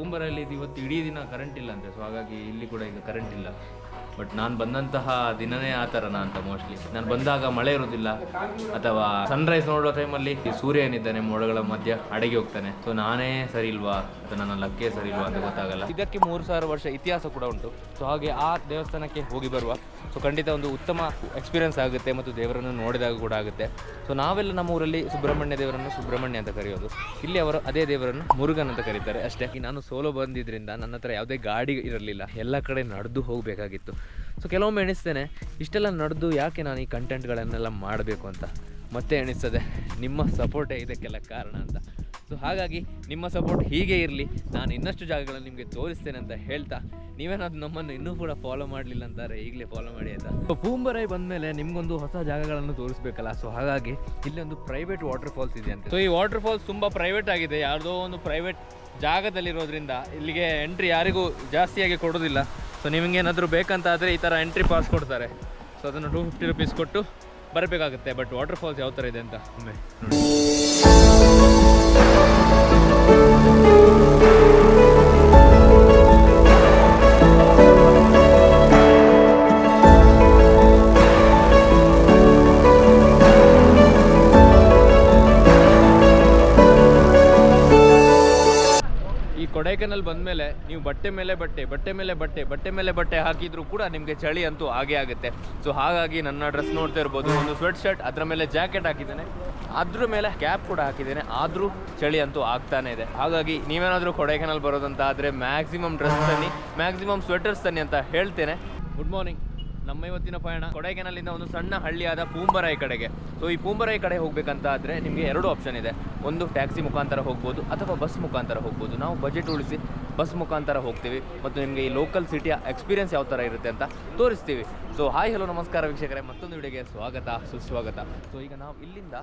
ಪೂಂಬರಲ್ಲಿ ಇದು ಇವತ್ತು ಇಡೀ ದಿನ ಕರೆಂಟ್ ಇಲ್ಲ ಅಂತೆ ಸೊ ಹಾಗಾಗಿ ಇಲ್ಲಿ ಕೂಡ ಈಗ ಕರೆಂಟ್ ಇಲ್ಲ. ಬಟ್ ನಾನು ಬಂದಂತಹ ದಿನನೇ ಆ ಥರನ ಅಂತ ಮೋಸ್ಟ್ಲಿ ನಾನು ಬಂದಾಗ ಮಳೆ ಇರೋದಿಲ್ಲ, ಅಥವಾ ಸನ್ರೈಸ್ ನೋಡೋ ಟೈಮಲ್ಲಿ ಸೂರ್ಯ ಏನಿದ್ದಾನೆ, ಮೋಡಗಳ ಮಧ್ಯ ಅಡಗಿ ಹೋಗ್ತಾನೆ. ಸೊ ನಾನೇ ಸರಿ ಇಲ್ವಾ? ನನ್ನ ಲಕ್ಕೇ ಸರಿ ಇಲ್ವಾ ಅಂತ ಗೊತ್ತಾಗಲ್ಲ. ಇದಕ್ಕೆ ಮೂರು ಸಾವಿರ ವರ್ಷ ಇತಿಹಾಸ ಕೂಡ ಉಂಟು. ಸೊ ಹಾಗೆ ಆ ದೇವಸ್ಥಾನಕ್ಕೆ ಹೋಗಿ ಬರುವ. ಸೊ ಖಂಡಿತ ಒಂದು ಉತ್ತಮ ಎಕ್ಸ್ಪೀರಿಯನ್ಸ್ ಆಗುತ್ತೆ ಮತ್ತು ದೇವರನ್ನು ನೋಡಿದಾಗ ಕೂಡ ಆಗುತ್ತೆ. ಸೊ ನಾವೆಲ್ಲ ನಮ್ಮ ಊರಲ್ಲಿ ಸುಬ್ರಹ್ಮಣ್ಯ ದೇವರನ್ನು ಸುಬ್ರಹ್ಮಣ್ಯ ಅಂತ ಕರೆಯೋದು. ಇಲ್ಲಿ ಅವರು ಅದೇ ದೇವರನ್ನು ಮುರುಗನ್ ಅಂತ ಕರೀತಾರೆ. ಅಷ್ಟೇ. ನಾನು ಸೋಲೋ ಬಂದಿದ್ದರಿಂದ ನನ್ನ ಹತ್ರ ಯಾವುದೇ ಗಾಡಿ ಇರಲಿಲ್ಲ. ಎಲ್ಲ ಕಡೆ ನಡೆದು ಹೋಗಬೇಕಾಗಿತ್ತು. ಸೊ ಕೆಲವೊಮ್ಮೆ ಎಣಿಸ್ತೇನೆ, ಇಷ್ಟೆಲ್ಲ ನಡೆದು ಯಾಕೆ ನಾನು ಈ ಕಂಟೆಂಟ್ಗಳನ್ನೆಲ್ಲ ಮಾಡಬೇಕು ಅಂತ? ಮತ್ತೆ ಎಣಿಸ್ತದೆ. ನಿಮ್ಮ ಸಪೋರ್ಟೇ ಇದಕ್ಕೆಲ್ಲ ಕಾರಣ ಅಂತ. ಸೊ ಹಾಗಾಗಿ ನಿಮ್ಮ ಸಪೋರ್ಟ್ ಹೀಗೆ ಇರಲಿ. ನಾನು ಇನ್ನಷ್ಟು ಜಾಗಗಳನ್ನು ನಿಮಗೆ ತೋರಿಸ್ತೇನೆ ಅಂತ ಹೇಳ್ತಾ, ನೀವೇನಾದ್ರು ನಮ್ಮನ್ನು ಇನ್ನೂ ಕೂಡ ಫಾಲೋ ಮಾಡಲಿಲ್ಲ ಅಂತಾರೆ, ಈಗಲೇ ಫಾಲೋ ಮಾಡಿ ಅಂತ. ಸೊ ಪೂಂಬರೈ ಬಂದಮೇಲೆ ನಿಮಗೊಂದು ಹೊಸ ಜಾಗಗಳನ್ನು ತೋರಿಸ್ಬೇಕಲ್ಲ. ಸೊ ಹಾಗಾಗಿ ಇಲ್ಲಿ ಒಂದು ಪ್ರೈವೇಟ್ ವಾಟರ್ ಫಾಲ್ಸ್ ಇದೆ ಅಂತ. ಸೊ ಈ ವಾಟರ್ ಫಾಲ್ಸ್ ತುಂಬ ಪ್ರೈವೇಟ್ ಆಗಿದೆ. ಯಾರ್ದೋ ಒಂದು ಪ್ರೈವೇಟ್ ಜಾಗದಲ್ಲಿರೋದ್ರಿಂದ ಇಲ್ಲಿಗೆ ಎಂಟ್ರಿ ಯಾರಿಗೂ ಜಾಸ್ತಿಯಾಗಿ ಕೊಡೋದಿಲ್ಲ. ಸೊ ನಿಮಗೇನಾದರೂ ಬೇಕಂತ ಆದರೆ ಈ ಥರ ಎಂಟ್ರಿ ಪಾಸ್ ಕೊಡ್ತಾರೆ. ಸೊ ಅದನ್ನು ಟೂ ಫಿಫ್ಟಿ ರುಪೀಸ್ ಕೊಟ್ಟು ಬರಬೇಕಾಗುತ್ತೆ. ಬಟ್ ವಾಟರ್ ಫಾಲ್ಸ್ ಯಾವ ಥರ ಇದೆ ಅಂತ ಒಮ್ಮೆ ನೋಡಿ. ಕೊಡೈಕೆನಲ್ ಬಂದಮೇಲೆ ನೀವು ಬಟ್ಟೆ ಮೇಲೆ ಬಟ್ಟೆ ಬಟ್ಟೆ ಮೇಲೆ ಬಟ್ಟೆ ಬಟ್ಟೆ ಮೇಲೆ ಬಟ್ಟೆ ಹಾಕಿದ್ರು ಕೂಡ ನಿಮಗೆ ಚಳಿ ಅಂತೂ ಆಗೇ ಆಗುತ್ತೆ. ಸೊ ಹಾಗಾಗಿ ನನ್ನ ಡ್ರೆಸ್ ನೋಡ್ತಾ ಇರ್ಬೋದು. ಒಂದು ಸ್ವೆಟ್ ಶರ್ಟ್ ಅದರ ಮೇಲೆ ಜಾಕೆಟ್ ಹಾಕಿದ್ದೇನೆ. ಅದ್ರ ಮೇಲೆ ಕ್ಯಾಪ್ ಕೂಡ ಹಾಕಿದ್ದೇನೆ. ಆದರೂ ಚಳಿ ಅಂತೂ ಆಗ್ತಾನೆ ಇದೆ. ಹಾಗಾಗಿ ನೀವೇನಾದರೂ ಕೊಡೈಕೆನಲ್ ಬರೋದಂತ ಆದರೆ ಮ್ಯಾಕ್ಸಿಮಮ್ ಡ್ರೆಸ್ ತನ್ನಿ ಮ್ಯಾಕ್ಸಿಮಮ್ ಸ್ವೆಟರ್ಸ್ ತನ್ನಿ ಅಂತ ಹೇಳ್ತೇನೆ. ಗುಡ್ ಮಾರ್ನಿಂಗ್ ನಮ್ಮ ಇವತ್ತಿನ ಪಯಣ ಕೊಡೈಕೆನಲ್ಲಿಂದ ಒಂದು ಸಣ್ಣ ಹಳ್ಳಿಯಾದ ಪೂಂಬರಾಯಿ ಕಡೆಗೆ. ಸೊ ಈ ಪೂಂಬರಾಯಿ ಕಡೆ ಹೋಗಬೇಕಂತ ಆದರೆ ನಿಮಗೆ ಎರಡು ಆಪ್ಷನ್ ಇದೆ. ಒಂದು ಟ್ಯಾಕ್ಸಿ ಮುಖಾಂತರ ಹೋಗ್ಬೋದು ಅಥವಾ ಬಸ್ ಮುಖಾಂತರ ಹೋಗ್ಬೋದು. ನಾವು ಬಜೆಟ್ ಉಳಿಸಿ ಬಸ್ ಮುಖಾಂತರ ಹೋಗ್ತೀವಿ ಮತ್ತು ನಿಮಗೆ ಈ ಲೋಕಲ್ ಸಿಟಿಯ ಎಕ್ಸ್ಪೀರಿಯನ್ಸ್ ಯಾವ ಥರ ಇರುತ್ತೆ ಅಂತ ತೋರಿಸ್ತೀವಿ. ಸೊ ಹಾಯ್ ಹಲೋ ನಮಸ್ಕಾರ ವೀಕ್ಷಕರೇ. ಮತ್ತೊಂದು ವಿಡಿಯೋಗೆ ಸ್ವಾಗತ, ಸುಸ್ವಾಗತ. ಸೊ ಈಗ ನಾವು ಇಲ್ಲಿಂದ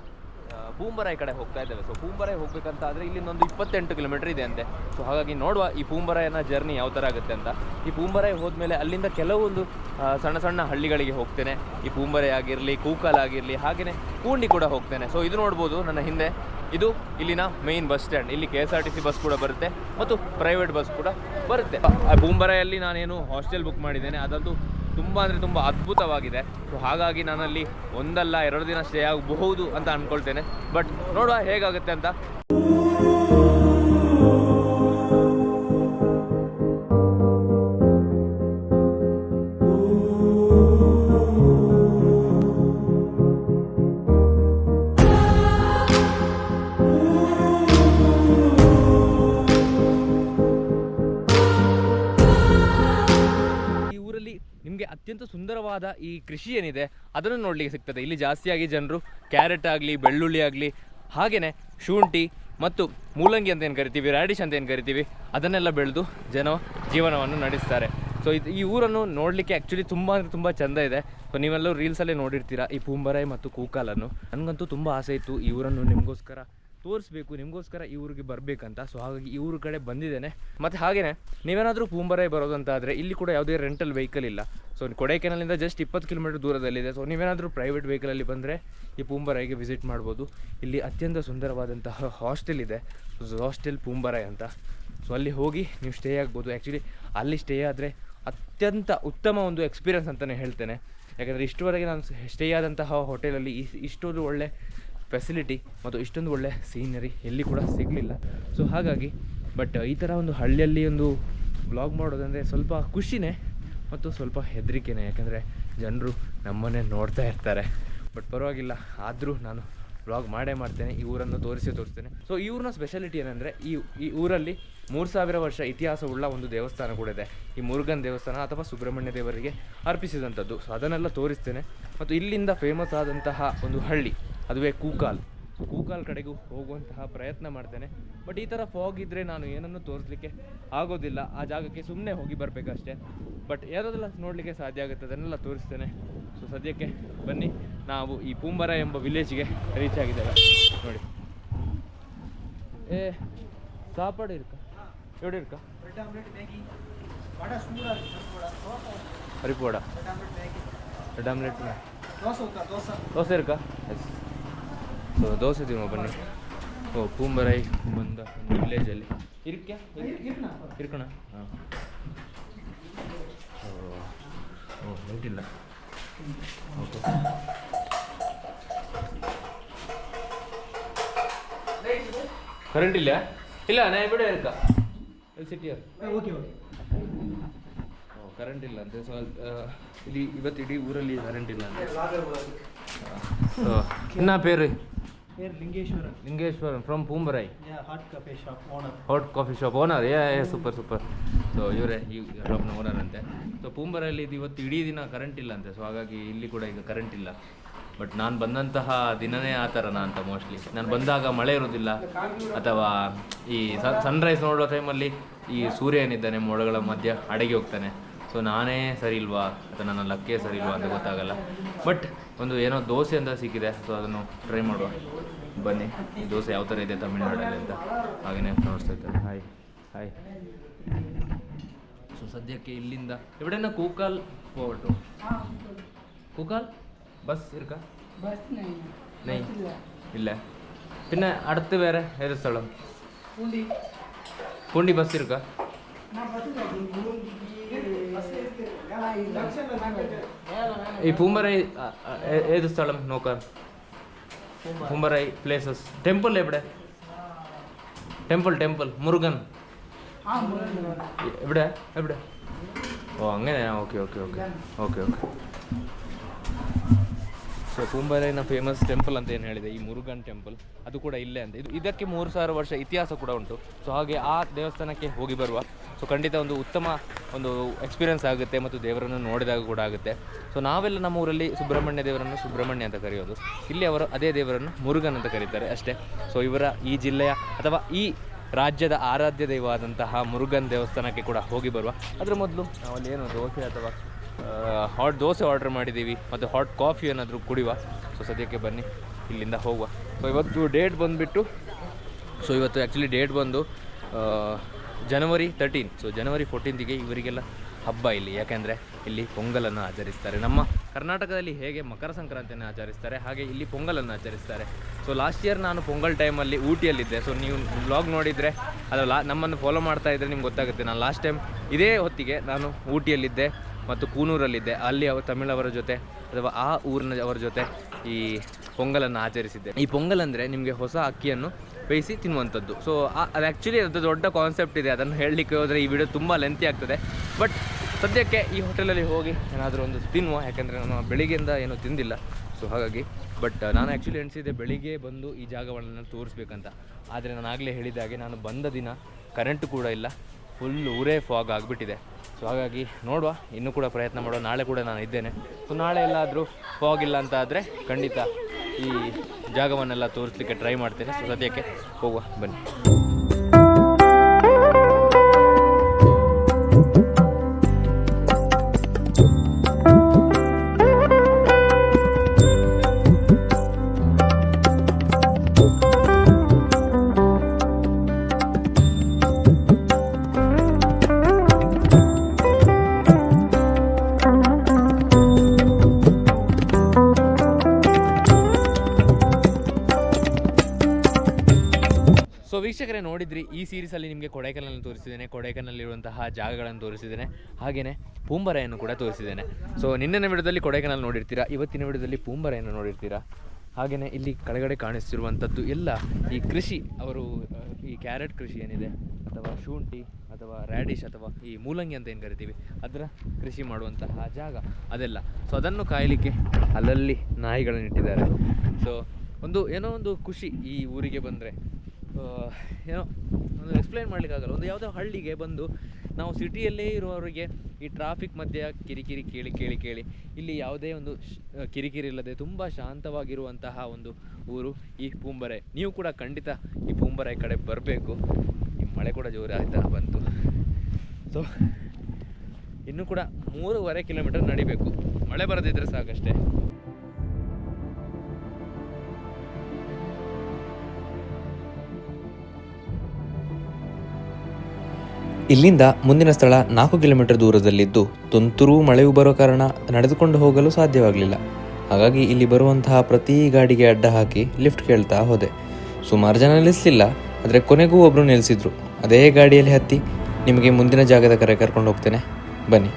ಆ, ಪೂಂಬರೈ ಕಡೆ ಹೋಗ್ತಾ ಇದ್ದೇವೆ. ಸೊ ಪೂಂಬರಾಯ್ ಹೋಗ್ಬೇಕಂತ ಆದರೆ ಇಲ್ಲಿಂದ ಒಂದು ಇಪ್ಪತ್ತೆಂಟು ಕಿಲೋಮೀಟರ್ ಇದೆ ಅಂತೆ. ಸೊ ಹಾಗಾಗಿ ನೋಡುವ ಈ ಪೂಂಬರಾಯನ ಜರ್ನಿ ಯಾವ ಥರ ಆಗುತ್ತೆ ಅಂತ. ಈ ಪೂಂಬರಾಯ್ ಹೋದ್ಮೇಲೆ ಅಲ್ಲಿಂದ ಕೆಲವೊಂದು ಸಣ್ಣ ಸಣ್ಣ ಹಳ್ಳಿಗಳಿಗೆ ಹೋಗ್ತೇನೆ. ಈ ಪೂಂಬರೆ ಆಗಿರಲಿ ಕೂಕಲ್ ಆಗಿರಲಿ ಹಾಗೆಯೇ ಕೂಂಡಿ ಕೂಡ ಹೋಗ್ತೇನೆ. ಸೊ ಇದು ನೋಡ್ಬೋದು ನನ್ನ ಹಿಂದೆ. ಇದು ಇಲ್ಲಿನ ಮೇನ್ ಬಸ್ ಸ್ಟ್ಯಾಂಡ್ ಇಲ್ಲಿ K S R T C bus ಕೂಡ ಬರುತ್ತೆ ಮತ್ತು ಪ್ರೈವೇಟ್ ಬಸ್ ಕೂಡ ಬರುತ್ತೆ. ಆ ಬೂಂಬರಾಯಲ್ಲಿ ನಾನೇನು ಹಾಸ್ಟೆಲ್ ಬುಕ್ ಮಾಡಿದ್ದೇನೆ. ಅದಂತೂ ತುಂಬ ಅಂದರೆ ತುಂಬ ಅದ್ಭುತವಾಗಿದೆ. ಸೊ ಹಾಗಾಗಿ ನಾನಲ್ಲಿ ಒಂದಲ್ಲ ಎರಡು ದಿನ ಸ್ಟೇ ಆಗಬಹುದು ಅಂತ ಅಂದ್ಕೊಳ್ತೇನೆ ಬಟ್ ನೋಡುವ ಹೇಗಾಗುತ್ತೆ ಅಂತ. ಅತ್ಯಂತ ಸುಂದರವಾದ ಈ ಕೃಷಿ ಏನಿದೆ, ಅದನ್ನು ನೋಡಲಿಕ್ಕೆ ಸಿಗ್ತದೆ. ಇಲ್ಲಿ ಜಾಸ್ತಿಯಾಗಿ ಜನರು ಕ್ಯಾರೆಟ್ ಆಗಲಿ, ಬೆಳ್ಳುಳ್ಳಿ ಆಗಲಿ ಹಾಗೆಯೇ ಶುಂಠಿ ಮತ್ತು ಮೂಲಂಗಿ ಅಂತ ಏನು ಕರಿತೀವಿ ರ್ಯಾಡಿಶ್ ಅಂತ ಏನು ಕರಿತೀವಿ, ಅದನ್ನೆಲ್ಲ ಬೆಳೆದು ಜನ ಜೀವನವನ್ನು ನಡೆಸ್ತಾರೆ. ಸೊ ಇದು ಈ ಊರನ್ನು ನೋಡಲಿಕ್ಕೆ ಆ್ಯಕ್ಚುಲಿ ತುಂಬ ಅಂದರೆ ತುಂಬ ಚೆಂದ ಇದೆ. ಸೊ ನೀವೆಲ್ಲರೂ ರೀಲ್ಸಲ್ಲೇ ನೋಡಿರ್ತೀರಾ ಈ ಪೂಂಬರೈ ಮತ್ತು ಕೂಕಾಲನ್ನು. ನನಗಂತೂ ತುಂಬ ಆಸೆ ಇತ್ತು ಈ ಊರನ್ನು ನಿಮಗೋಸ್ಕರ ತೋರಿಸ್ಬೇಕು, ನಿಮಗೋಸ್ಕರ ಈ ಊರಿಗೆ ಬರಬೇಕಂತ. ಸೊ ಹಾಗಾಗಿ ಈ ಊರ ಕಡೆ ಬಂದಿದ್ದೇನೆ. ಮತ್ತು ಹಾಗೆಯೇ ನೀವೇನಾದರೂ ಪೂಂಬರೈ ಬರೋದಂತ ಆದರೆ ಇಲ್ಲಿ ಕೂಡ ಯಾವುದೇ ರೆಂಟಲ್ ವೆಹಿಕಲ್ ಇಲ್ಲ. ಸೊ ಕೊಡೈಕೆನಲ್ಲಿಂದ ಜಸ್ಟ್ ಇಪ್ಪತ್ತು ಕಿಲೋಮೀಟರ್ ದೂರದಲ್ಲಿದೆ. ಸೊ ನೀವೇನಾದರೂ ಪ್ರೈವೇಟ್ ವೆಹಿಕಲಲ್ಲಿ ಬಂದರೆ ಈ ಪೂಂಬರೈಗೆ ವಿಸಿಟ್ ಮಾಡ್ಬೋದು. ಇಲ್ಲಿ ಅತ್ಯಂತ ಸುಂದರವಾದಂತಹ ಹಾಸ್ಟೆಲ್ ಇದೆ. ಹಾಸ್ಟೆಲ್ ಪೂಂಬರೈ ಅಂತ. ಸೊ ಅಲ್ಲಿ ಹೋಗಿ ನೀವು ಸ್ಟೇ ಆಗ್ಬೋದು. ಆ್ಯಕ್ಚುಲಿ ಅಲ್ಲಿ ಸ್ಟೇ ಆದರೆ ಅತ್ಯಂತ ಉತ್ತಮ ಒಂದು ಎಕ್ಸ್ಪೀರಿಯನ್ಸ್ ಅಂತಲೇ ಹೇಳ್ತೇನೆ. ಯಾಕಂದರೆ ಇಷ್ಟುವರೆಗೆ ನಾನು ಸ್ಟೇ ಆದಂತಹ ಹೋಟೆಲಲ್ಲಿ ಇಷ್ಟೊಂದು ಒಳ್ಳೆ ಫೆಸಿಲಿಟಿ ಮತ್ತು ಇಷ್ಟೊಂದು ಒಳ್ಳೆ ಸೀನರಿ ಎಲ್ಲಿ ಕೂಡ ಸಿಗಲಿಲ್ಲ. ಸೊ ಹಾಗಾಗಿ ಬಟ್ ಈ ಥರ ಒಂದು ಹಳ್ಳಿಯಲ್ಲಿ ಒಂದು ಬ್ಲಾಗ್ ಮಾಡೋದಂದರೆ ಸ್ವಲ್ಪ ಖುಷಿನೇ ಮತ್ತು ಸ್ವಲ್ಪ ಹೆದರಿಕೆನೇ. ಯಾಕಂದರೆ ಜನರು ನಮ್ಮನ್ನೇ ನೋಡ್ತಾ ಇರ್ತಾರೆ. ಬಟ್ ಪರವಾಗಿಲ್ಲ, ಆದರೂ ನಾನು ವ್ಲಾಗ್ ಮಾಡೇ ಮಾಡ್ತೇನೆ. ಈ ಊರನ್ನು ತೋರಿಸಿ ತೋರಿಸ್ತೇನೆ. ಸೊ ಈ ಊರಿನ ಸ್ಪೆಷಾಲಿಟಿ ಏನಂದರೆ, ಈ ಈ ಊರಲ್ಲಿ ಮೂರು ಸಾವಿರ ವರ್ಷ ಇತಿಹಾಸವುಳ್ಳ ಒಂದು ದೇವಸ್ಥಾನ ಕೂಡ ಇದೆ. ಈ ಮುರುಗನ್ ದೇವಸ್ಥಾನ ಅಥವಾ ಸುಬ್ರಹ್ಮಣ್ಯ ದೇವರಿಗೆ ಅರ್ಪಿಸಿದಂಥದ್ದು. ಸೊ ಅದನ್ನೆಲ್ಲ ತೋರಿಸ್ತೇನೆ. ಮತ್ತು ಇಲ್ಲಿಂದ ಫೇಮಸ್ ಆದಂತಹ ಒಂದು ಹಳ್ಳಿ ಅದುವೇ ಕೂಕಾಲ್. ಸೊ ಕೂಕಾಲ್ ಕಡೆಗೂ ಹೋಗುವಂತಹ ಪ್ರಯತ್ನ ಮಾಡ್ತೇನೆ. ಬಟ್ ಈ ಥರ ಫಾಗ್ ಇದ್ದರೆ ನಾನು ಏನನ್ನು ತೋರಿಸಲಿಕ್ಕೆ ಆಗೋದಿಲ್ಲ. ಆ ಜಾಗಕ್ಕೆ ಸುಮ್ಮನೆ ಹೋಗಿ ಬರಬೇಕಷ್ಟೆ. ಬಟ್ ಯಾವುದೆಲ್ಲ ನೋಡಲಿಕ್ಕೆ ಸಾಧ್ಯ ಆಗುತ್ತೆ ಅದನ್ನೆಲ್ಲ ತೋರಿಸ್ತೇನೆ. ಸೊ ಸದ್ಯಕ್ಕೆ ಬನ್ನಿ. ನಾವು ಈ ಪೂಂಬರ ಎಂಬ ವಿಲೇಜ್ಗೆ ರೀಚ್ ಆಗಿದ್ದೇವೆ. ನೋಡಿ. ಏ ಸಾಪಾಡು ಇರ್ಕ? ಎവിടെ ಇರ್ಕ? ಹರಿಪೋಡ ದೋಸೆ ಇರ್ಕ? ಎಸ್ ಸೊ ದೋಸೆ ತಿನ್ನೋ ಬನ್ನಿ ಓ ಪೂಂಬರೈ ಬಂದ ಒಂದು ವಿಲೇಜಲ್ಲಿ ಇರಿಕ್ಯಾ ಇರ್ಕಣ ಇರ್ಕಣ ಹಾಂ ಓ ಲೈಟ್ ಇಲ್ಲ ಓಕೆ ಕರೆಂಟ್ ಇಲ್ಲ ಇಲ್ಲ ನಾ ಬಿಡ ಇರ್ಕ ಸಿಟಿಯರ್ ಓಕೆ ಓಕೆ ಕರೆಂಟ್ ಇಲ್ಲ ಅಂತೆ ಸೊ ಇಲ್ಲಿ ಇವತ್ತು ಇಡೀ ಊರಲ್ಲಿ ಕರೆಂಟ್ ಇಲ್ಲ ಅಂತೆ ಸೊ ಇನ್ನ ಪೇರು Lingeshwaran from Poombarai from Pumbarai. Coffee shop owner shop coffee shop owner super super so ಇವರೇ ಈ ಶಾಪ್ನ ಓನರ್ ಅಂತೆ. ಸೊ ಪೂಂಬರಾಯಲ್ಲಿ ಇದು ಇವತ್ತು ಇಡೀ ದಿನ ಕರೆಂಟ್ ಇಲ್ಲ ಅಂತೆ. ಸೊ ಹಾಗಾಗಿ ಇಲ್ಲಿ ಕೂಡ ಈಗ ಕರೆಂಟ್ ಇಲ್ಲ. ಬಟ್ ನಾನು ಬಂದಂತಹ ದಿನನೇ ಆ ಥರನ ಅಂತ ಮೋಸ್ಟ್ಲಿ ನಾನು ಬಂದಾಗ ಮಳೆ ಇರೋದಿಲ್ಲ. ಅಥವಾ ಈ ಸನ್ರೈಸ್ ನೋಡೋ ಟೈಮಲ್ಲಿ ಈ ಸೂರ್ಯ ಏನಿದ್ದಾನೆ ಮೋಡಗಳ ಮಧ್ಯ ಅಡಗಿ ಹೋಗ್ತಾನೆ. ಸೊ ನಾನೇ ಸರಿ ಇಲ್ವಾ ಅಥವಾ ನನ್ನ ಲಕ್ಕೇ ಸರಿ ಇಲ್ವಾ ಅಂತ ಗೊತ್ತಾಗಲ್ಲ. ಬಟ್ ಒಂದು ಏನೋ ದೋಸೆ ಅಂತ ಸಿಕ್ಕಿದೆ. ಸೊ ಅದನ್ನು ಟ್ರೈ ಮಾಡುವ ಬನ್ನಿ. ಈ ದೋಸೆ ಯಾವ ಥರ ಇದೆ ತಮಿಳ್ನಾಡಲ್ಲಿ ಅಂತ. ಹಾಗೆಯೇ ನೋಡಿಸ್ತಾ ಇದ್ದಾರೆ ಹಾಯ್ ಹಾಯ್ ಸೊ ಸದ್ಯಕ್ಕೆ ಇಲ್ಲಿಂದ ಇವಡೆನ ಕೂಕಾಲ್ ಹೋಗಟ್ಟು ಕೂಕಾಲ್? ಬಸ್ ಇರ್ಕ? ನೈ. ಇಲ್ಲ. പിന്നെ ಅಡ್ತ ಬೇರೆ ഏത് ಸ್ಥಳ. ಪುಂಡಿ. ಬಸ್ ಇರ್ಕ? ഈ പൂമ്പറൈ ഏത് സ്ഥലം നോക്കാൻ പൂമ്പറൈ പ്ലേസസ് ടെമ്പിൾ എവിടെ? Temple temple Murugan. എവിടെ? എവിടെ? ഓ അങ്ങനെയാ. Okay okay okay. Okay okay. So ಪೂಂಬರೈನ famous temple ಅಂತ ಏನು ಹೇಳಿದೆ? ಈ ಮುರುಗನ್ ಟೆಂಪಲ್ ಅದು ಕೂಡ ಇಲ್ಲೇ ಅಂತ. ಇದು ಇದಕ್ಕೆ ಮೂರು ಸಾವಿರ ವರ್ಷ ಇತಿಹಾಸ ಕೂಡ ಉಂಟು. ಸೊ ಹಾಗೆ ಆ ದೇವಸ್ಥಾನಕ್ಕೆ ಹೋಗಿ ಬರುವ. ಸೊ ಖಂಡಿತ ಒಂದು ಉತ್ತಮ ಒಂದು ಎಕ್ಸ್ಪೀರಿಯನ್ಸ್ ಆಗುತ್ತೆ ಮತ್ತು ದೇವರನ್ನು ನೋಡಿದಾಗ ಕೂಡ ಆಗುತ್ತೆ. ಸೊ ನಾವೆಲ್ಲ ನಮ್ಮ ಊರಲ್ಲಿ ಸುಬ್ರಹ್ಮಣ್ಯ ದೇವರನ್ನು ಸುಬ್ರಹ್ಮಣ್ಯ ಅಂತ ಕರೆಯೋದು. ಇಲ್ಲಿ ಅವರು ಅದೇ ದೇವರನ್ನು ಮುರುಗನ್ ಅಂತ ಕರೀತಾರೆ ಅಷ್ಟೇ. ಸೊ ಇವರ ಈ ಜಿಲ್ಲೆಯ ಅಥವಾ ಈ ರಾಜ್ಯದ ಆರಾಧ್ಯ ದೈವವಾದಂತಹ ಮುರುಗನ್ ದೇವಸ್ಥಾನಕ್ಕೆ ಕೂಡ ಹೋಗಿ ಬರುವ. ಅದರ ಮೊದಲು ನಾವಲ್ಲಿ ಏನು ದೋಸೆ ಅಥವಾ ಹಾಟ್ ದೋಸೆ ಆರ್ಡರ್ ಮಾಡಿದ್ದೀವಿ. ಮತ್ತು ಹಾಟ್ ಕಾಫಿ ಏನಾದರೂ ಕುಡಿಯುವ ಸೊ ಸದ್ಯಕ್ಕೆ ಬನ್ನಿ. ಇಲ್ಲಿಂದ ಹೋಗುವ. ಸೊ ಇವತ್ತು ಡೇಟ್ ಬಂದುಬಿಟ್ಟು ಸೊ ಇವತ್ತು ಆ್ಯಕ್ಚುಲಿ ಡೇಟ್ ಬಂದು ಜನವರಿ ತರ್ಟೀನ್ ಸೊ ಜನವರಿ ಫೋರ್ಟೀನ್ತಿಗೆ ಇವರಿಗೆಲ್ಲ ಹಬ್ಬ ಇಲ್ಲಿ. ಯಾಕೆಂದರೆ ಇಲ್ಲಿ ಪೊಂಗಲನ್ನು ಆಚರಿಸ್ತಾರೆ. ನಮ್ಮ ಕರ್ನಾಟಕದಲ್ಲಿ ಹೇಗೆ ಮಕರ ಸಂಕ್ರಾಂತಿಯನ್ನು ಆಚರಿಸ್ತಾರೆ, ಹಾಗೆ ಇಲ್ಲಿ ಪೊಂಗಲನ್ನು ಆಚರಿಸ್ತಾರೆ. ಸೊ ಲಾಸ್ಟ್ ಇಯರ್ ನಾನು ಪೊಂಗಲ್ ಟೈಮಲ್ಲಿ ಊಟಿಯಲ್ಲಿದ್ದೆ. ಸೊ ನೀವು ಬ್ಲಾಗ್ ನೋಡಿದರೆ ಅದು ಲಾ ನಮ್ಮನ್ನು ಫಾಲೋ ಮಾಡ್ತಾ ಇದ್ದರೆ ನಿಮ್ಗೆ ಗೊತ್ತಾಗುತ್ತೆ. ನಾನು ಲಾಸ್ಟ್ ಟೈಮ್ ಇದೇ ಹೊತ್ತಿಗೆ ನಾನು ಊಟಿಯಲ್ಲಿದ್ದೆ. ಮತ್ತು ಕೂನೂರಲ್ಲಿದ್ದೆ. ಅಲ್ಲಿ ಅವ ತಮಿಳವರ ಜೊತೆ ಅಥವಾ ಆ ಊರಿನ ಅವರ ಜೊತೆ ಈ ಪೊಂಗಲನ್ನು ಆಚರಿಸಿದ್ದೆ. ಈ ಪೊಂಗಲ್ ಅಂದರೆ ನಿಮಗೆ ಹೊಸ ಅಕ್ಕಿಯನ್ನು ಬೇಯಿಸಿ ತಿನ್ನುವಂಥದ್ದು. ಸೊ ಅದು ಆ್ಯಕ್ಚುಲಿ ಅದು ದೊಡ್ಡ ಕಾನ್ಸೆಪ್ಟ್ ಇದೆ. ಅದನ್ನು ಹೇಳಲಿಕ್ಕೆ ಹೋದರೆ ಈ ವಿಡಿಯೋ ತುಂಬ ಲೆಂತಿ ಆಗ್ತದೆ. ಬಟ್ ಸದ್ಯಕ್ಕೆ ಈ ಹೋಟೆಲಲ್ಲಿ ಹೋಗಿ ಏನಾದರೂ ಒಂದು ತಿನ್ನುವ. ಯಾಕೆಂದರೆ ನಾನು ಬೆಳಿಗ್ಗೆಯಿಂದ ಏನೂ ತಿಂದಿಲ್ಲ. ಸೊ ಹಾಗಾಗಿ. ಬಟ್ ನಾನು ಆ್ಯಕ್ಚುಲಿ ಎಣಿಸಿದ್ದೆ ಬೆಳಿಗ್ಗೆ ಬಂದು ಈ ಜಾಗವನ್ನು ತೋರಿಸ್ಬೇಕಂತ. ಆದರೆ ನಾನು ಆಗಲೇ ಹೇಳಿದ ಹಾಗೆ ನಾನು ಬಂದ ದಿನ ಕರೆಂಟು ಕೂಡ ಇಲ್ಲ. ಫುಲ್ ಊರೇ ಫಾಗ್ ಆಗಿಬಿಟ್ಟಿದೆ. ಸೊ ಹಾಗಾಗಿ ನೋಡುವ, ಇನ್ನೂ ಕೂಡ ಪ್ರಯತ್ನ ಮಾಡುವ. ನಾಳೆ ಕೂಡ ನಾನು ಇದ್ದೇನೆ. ಸೊ ನಾಳೆ ಎಲ್ಲಾದರೂ ಹೋಗಿಲ್ಲ ಅಂತ ಆದರೆ ಖಂಡಿತ ಈ ಜಾಗವನ್ನೆಲ್ಲ ತೋರಿಸ್ಲಿಕ್ಕೆ ಟ್ರೈ ಮಾಡ್ತೇನೆ. ಸೊ ಸದ್ಯಕ್ಕೆ ಹೋಗುವ, ಬನ್ನಿ. ಸೊ ವೀಕ್ಷಕರೇ ನೋಡಿದ್ರಿ, ಈ ಸೀರೀಸಲ್ಲಿ ನಿಮಗೆ ಕೊಡೈಕನಲ್ಲಿ ತೋರಿಸಿದ್ದೇನೆ, ಕೊಡೈಕನಲ್ಲಿರುವಂತಹ ಜಾಗಗಳನ್ನು ತೋರಿಸಿದ್ದೇನೆ ಹಾಗೆಯೇ ಪೂಂಬರೆಯನ್ನು ಕೂಡ ತೋರಿಸಿದ್ದೇನೆ. ಸೊ ನಿನ್ನೆನ ವಿಡಿಯೋದಲ್ಲಿ ಕೊಡೈಕನಲ್ಲಿ ನೋಡಿರ್ತೀರಾ, ಇವತ್ತಿನ ವಿಡಿಯೋದಲ್ಲಿ ಪೂಂಬರೆಯನ್ನು ನೋಡಿರ್ತೀರಾ? ಹಾಗೆಯೇ ಇಲ್ಲಿ ಕೆಳಗಡೆ ಕಾಣಿಸ್ತಿರುವಂಥದ್ದು ಎಲ್ಲ ಈ ಕೃಷಿ, ಅವರು, ಈ ಕ್ಯಾರೆಟ್ ಕೃಷಿ ಏನಿದೆ, ಅಥವಾ ಶುಂಠಿ, ಅಥವಾ ರ್ಯಾಡಿಶ್ ಅಥವಾ ಈ ಮೂಲಂಗಿ ಅಂತ ಏನು ಕರಿತೀವಿ, ಅದರ ಕೃಷಿ ಮಾಡುವಂತಹ ಜಾಗ ಅದೆಲ್ಲ. ಸೊ ಅದನ್ನು ಕಾಯಲಿಕ್ಕೆ ಅಲ್ಲಲ್ಲಿ ನಾಯಿಗಳನ್ನು ಇಟ್ಟಿದ್ದಾರೆ ಸೊ ಒಂದು ಏನೋ ಒಂದು ಖುಷಿ ಈ ಊರಿಗೆ ಬಂದರೆ. ಏನೋ, ಒಂದು ಎಕ್ಸ್ಪ್ಲೈನ್ ಮಾಡಲಿಕ್ಕಾಗಲ್ಲ. ಒಂದು ಯಾವುದೋ ಹಳ್ಳಿಗೆ ಬಂದು ನಾವು ಸಿಟಿಯಲ್ಲೇ ಇರುವವರಿಗೆ ಈ ಟ್ರಾಫಿಕ್ ಮಧ್ಯೆ ಕಿರಿಕಿರಿ ಕೇಳಿ ಕೇಳಿ ಕೇಳಿ, ಇಲ್ಲಿ ಯಾವುದೇ ಒಂದು ಕಿರಿಕಿರಿ ಇಲ್ಲದೆ ತುಂಬ ಶಾಂತವಾಗಿರುವಂತಹ ಒಂದು ಊರು ಈ ಪೂಂಬರೆ. ನೀವು ಕೂಡ ಖಂಡಿತ ಈ ಪೂಂಬರೆ ಕಡೆ ಬರಬೇಕು. ಈ ಮಳೆ ಕೂಡ ಜೋರು ಆಯ್ತಾ ಬಂತು. ಸೊ ಇನ್ನೂ ಕೂಡ ಮೂರುವರೆ ಕಿಲೋಮೀಟರ್ ನಡಿಬೇಕು. ಮಳೆ ಬರದಿದ್ದರೆ ಸಾಕಷ್ಟೇ. ಇಲ್ಲಿಂದ ಮುಂದಿನ ಸ್ಥಳ ನಾಲ್ಕು ಕಿಲೋಮೀಟರ್ ದೂರದಲ್ಲಿದ್ದು ತುಂತುರು ಮಳೆಯು ಬರೋ ಕಾರಣ ನಡೆದುಕೊಂಡು ಹೋಗಲು ಸಾಧ್ಯವಾಗಲಿಲ್ಲ. ಹಾಗಾಗಿ ಇಲ್ಲಿ ಬರುವಂತಹ ಪ್ರತಿ ಗಾಡಿಗೆ ಅಡ್ಡ ಹಾಕಿ ಲಿಫ್ಟ್ ಕೇಳ್ತಾ ಹೋದೆ. ಸುಮಾರು ಜನ ನಿಲ್ಲಿಸಲಿಲ್ಲ, ಆದರೆ ಕೊನೆಗೂ ಒಬ್ಬರು ನಿಲ್ಲಿಸಿದ್ರು. ಅದೇ ಗಾಡಿಯಲ್ಲಿ ಹತ್ತಿ ನಿಮಗೆ ಮುಂದಿನ ಜಾಗದ ಕರೆ ಕರ್ಕೊಂಡು ಹೋಗ್ತೇನೆ. ಬನ್ನಿ.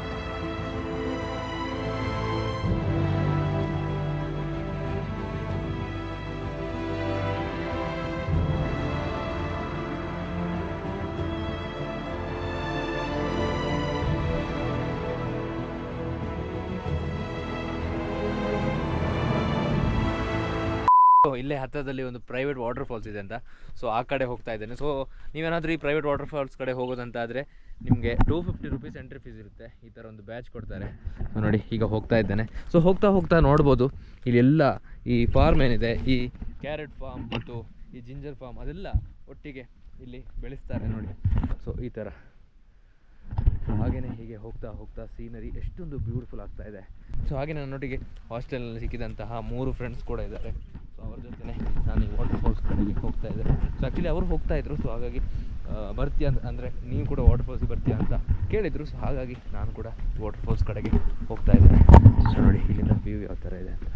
ಇಲ್ಲೇ ಹತ್ತಿರದಲ್ಲಿ ಒಂದು ಪ್ರೈವೇಟ್ ವಾಟರ್ ಫಾಲ್ಸ್ ಇದೆ ಅಂತ. ಸೊ ಆ ಕಡೆ ಹೋಗ್ತಾ ಇದ್ದೇನೆ. ಸೊ ನೀವೇನಾದರೂ ಈ ಪ್ರೈವೇಟ್ ವಾಟರ್ ಫಾಲ್ಸ್ ಕಡೆ ಹೋಗೋದಂತಾದರೆ ನಿಮಗೆ two fifty rupees entry fees ಇರುತ್ತೆ. ಈ ಥರ ಒಂದು ಬ್ಯಾಚ್ ಕೊಡ್ತಾರೆ. ನೋಡಿ, ಈಗ ಹೋಗ್ತಾ ಇದ್ದೇನೆ. ಸೊ ಹೋಗ್ತಾ ಹೋಗ್ತಾ ನೋಡ್ಬೋದು, ಇಲ್ಲೆಲ್ಲ ಈ ಫಾರ್ಮ್ ಏನಿದೆ, ಈ ಕ್ಯಾರೆಟ್ ಫಾರ್ಮ್ ಮತ್ತು ಈ ಜಿಂಜರ್ ಫಾರ್ಮ್ ಅದೆಲ್ಲ ಒಟ್ಟಿಗೆ ಇಲ್ಲಿ ಬೆಳೆಸ್ತಾರೆ ನೋಡಿ. ಸೊ ಈ ಥರ ಹಾಗೆಯೇ ಹೀಗೆ ಹೋಗ್ತಾ ಹೋಗ್ತಾ ಸೀನರಿ ಎಷ್ಟೊಂದು ಬ್ಯೂಟಿಫುಲ್ ಆಗ್ತಾ ಇದೆ. ಸೊ ಹಾಗೆ ನನ್ನೊಟ್ಟಿಗೆ ಹಾಸ್ಟೆಲ್ನಲ್ಲಿ ಸಿಕ್ಕಿದಂತಹ ಮೂರು ಫ್ರೆಂಡ್ಸ್ ಕೂಡ ಇದ್ದಾರೆ. ಅವ್ರ ಜೊತೆ ನಾನು ಈ ವಾಟರ್ ಫಾಲ್ಸ್ ಕಡೆಗೆ ಹೋಗ್ತಾ ಇದ್ದೆ. ಸೊ ಆ್ಯಕ್ಚುಲಿ ಅವರು ಹೋಗ್ತಾ ಇದ್ರು ಸೊ ಹಾಗಾಗಿ ಬರ್ತೀಯ ಅಂತ ಅಂದರೆ ನೀವು ಕೂಡ ವಾಟರ್ ಫಾಲ್ಸ್ಗೆ ಬರ್ತೀಯ ಅಂತ ಕೇಳಿದರು. ಸೊ ಹಾಗಾಗಿ ನಾನು ಕೂಡ ವಾಟರ್ ಫಾಲ್ಸ್ ಕಡೆಗೆ ಹೋಗ್ತಾ ಇದ್ದೇನೆ. ಸೊ ನೋಡಿ, ಇಲ್ಲಿಂದ ವ್ಯೂ ಯಾವ ಥರ ಇದೆ ಅಂತ.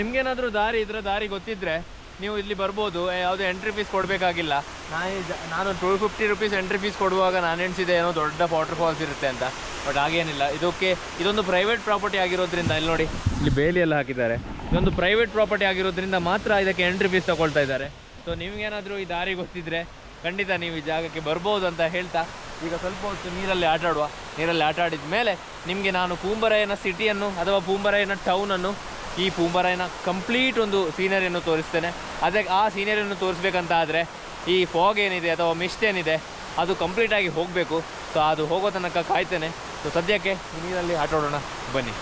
ನಿಮ್ಗೇನಾದರೂ ದಾರಿ ಇದ್ರೆ ದಾರಿ ಗೊತ್ತಿದ್ರೆ ನೀವು ಇಲ್ಲಿ ಬರ್ಬೋದು. ಯಾವುದೇ ಎಂಟ್ರಿ ಫೀಸ್ ಕೊಡಬೇಕಾಗಿಲ್ಲ. ನಾನು ನಾನು two fifty rupees entry fees ಕೊಡುವಾಗ ನಾನು ಎಣಿಸಿದೆ ಏನೋ ದೊಡ್ಡ ವಾಟರ್ ಫಾಲ್ಸ್ ಇರುತ್ತೆ ಅಂತ. ಬಟ್ ಹಾಗೇನಿಲ್ಲ. ಇದಕ್ಕೆ, ಇದೊಂದು ಪ್ರೈವೇಟ್ ಪ್ರಾಪರ್ಟಿ ಆಗಿರೋದ್ರಿಂದ, ಇಲ್ಲಿ ನೋಡಿ, ಇಲ್ಲಿ ಬೇಲಿ ಎಲ್ಲ ಹಾಕಿದ್ದಾರೆ. ಇದೊಂದು ಪ್ರೈವೇಟ್ ಪ್ರಾಪರ್ಟಿ ಆಗಿರೋದ್ರಿಂದ ಮಾತ್ರ ಇದಕ್ಕೆ ಎಂಟ್ರಿ ಫೀಸ್ ತಗೊಳ್ತಾ ಇದ್ದಾರೆ. ಸೊ ನಿಮಗೇನಾದರೂ ಈ ದಾರಿ ಗೊತ್ತಿದ್ರೆ ಖಂಡಿತ ನೀವು ಈ ಜಾಗಕ್ಕೆ ಬರ್ಬೋದು ಅಂತ ಹೇಳ್ತಾ, ಈಗ ಸ್ವಲ್ಪ ಹೊತ್ತು ನೀರಲ್ಲಿ ಆಟ ಆಡುವ ನೀರಲ್ಲಿ ಆಟ ಆಡಿದ ಮೇಲೆ ನಿಮಗೆ ನಾನು ಕೂಂಬರಾಯನ ಸಿಟಿಯನ್ನು ಅಥವಾ ಪೂಂಬರಾಯನ ಟೌನನ್ನು ಈ ಪೂಂಬರಾಯನ ಕಂಪ್ಲೀಟ್ ಒಂದು ಸೀನರಿಯನ್ನು ತೋರಿಸ್ತೇನೆ. ಅದಕ್ಕೆ ಆ ಸೀನರಿಯನ್ನು ತೋರಿಸ್ಬೇಕಂತ ಆದರೆ ಈ ಫಾಗ್ ಏನಿದೆ ಅಥವಾ ಮಿಸ್ಟ್ ಏನಿದೆ, ಅದು ಕಂಪ್ಲೀಟಾಗಿ ಹೋಗಬೇಕು. ಸೊ ಅದು ಹೋಗೋ ತನಕ ಕಾಯ್ತೇನೆ. ಸೊ ಸದ್ಯಕ್ಕೆ ನೀರಲ್ಲಿ ಆಟ ಆಡೋಣ ಬನ್ನಿ.